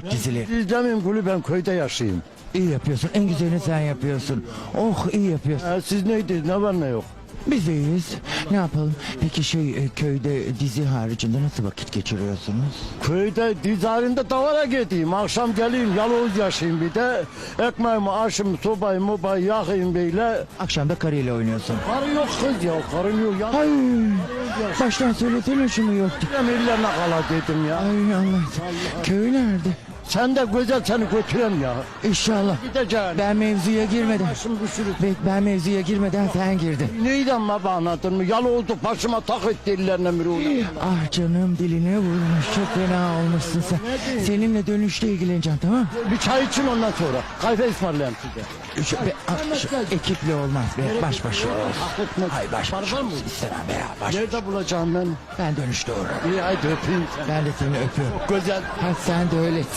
Türk dizileri. İzlemeyeyim kulü ben köyde yaşayayım. İyi yapıyorsun. En güzelini sen yapıyorsun. Oh iyi yapıyorsun. Ha, siz neydi ne var ne yok? Biz iyiyiz. Ne yapalım? Peki şey e, köyde dizi haricinde nasıl vakit geçiriyorsunuz? Köyde dizi halinde davara gideyim. Akşam geleyim yalnız yaşayayım bir de. Ekmeğimi aşımı sobayı mobayı yakayım böyle. Akşam da karıyla oynuyorsun. Karı yok kız ya karım yok. Ya. Ay baştan söylesene şunu yok. Ben ellerine kala dedim ya. Ay Allah. Köy nerede? Sen de güzel seni götüren ya. İnşallah. Gideceğim. Ben mevzuya girmeden. Başım düşürür. Bek ben mevzuya girmeden sen girdin. Neydi ama bana anladın mı? Yalı oldu başıma tak etti ellerine uğra. Ah canım diline vurmuş. Çok fena olmuşsun sen. Seninle dönüşte ilgileneceğim tamam mı? Bir çay için ondan sonra. Kahve ısmarlayayım size. Şu, be, ah, şu, ekiple olmaz be. Baş başa etmez. Hay baş başa. İstemem be ya. Baş. Nerede bulacağım ben? Ben dönüşte uğrarım. İyi haydi öpeyim. Ben de seni öpüyorum. Güzel. Hadi sen de öylesin.